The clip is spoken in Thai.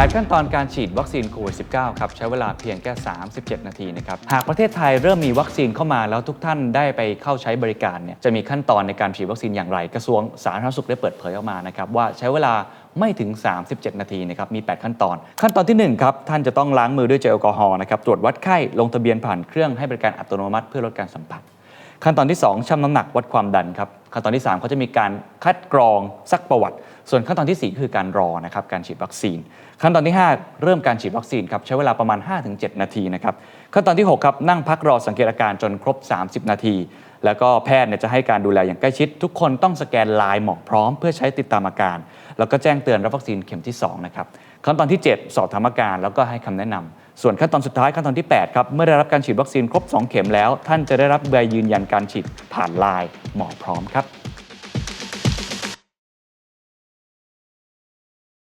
8 ขั้นตอนการฉีดวัคซีนโควิด -19 ครับใช้เวลาเพียงแค่ 37 นาทีนะครับหากประเทศไทยเริ่มมีวัคซีนเข้ามาแล้วทุกท่านได้ไปเข้าใช้บริการเนี่ยจะมีขั้นตอนในการฉีดวัคซีนอย่างไร กระทรวงสาธารณสุขได้เปิดเผยออกมานะครับว่าใช้เวลาไม่ถึง 37 นาทีนะครับมี 8 ขั้นตอน ขั้นตอนที่ 1 ครับ ท่านจะต้องล้างมือด้วยเจลแอลกอฮอล์นะครับตรวจวัดไข้ลงทะเบียนผ่านเครื่องให้บริการอัตโนมัติเพื่อลดการสัมผัส ขั้นตอนที่ 2ชั่งน้ำหนักวัดความดันครับ ขั้นตอนที่ 3 เขาจะมีการคัดกรองซักประวัติ ส่วนขั้นตอนทีสี่ 4 คือการรอนะครับการฉีดวัคซีน ขั้นตอนที่ 5 เริ่มการฉีดวัคซีนครับใช้เวลาประมาณ 5-7 นาทีนะครับขั้นตอนที่6ครับนั่งพักรอสังเกตอาการจนครบ 30 นาที แล้วก็แพทย์เนี่ยจะให้การดูแลอย่างใกล้ชิด ทุกคนต้องสแกนลายหมอกพร้อม เพื่อใช้ติดตามอาการ แล้วก็แจ้งเตือนรับวัคซีนเข็มที่2นะครับขั้นตอนที่ 7 สอบถามอาการแล้วก็ให้คำแนะนำ ส่วนขั้นตอนสุดท้ายขั้นตอนที่ 8 ครับ เมื่อได้รับการฉีดวัคซีนครบ 2 เข็มแล้ว ท่านจะได้รับใบยืนยันการฉีดผ่านไลน์หมอพร้อมครับ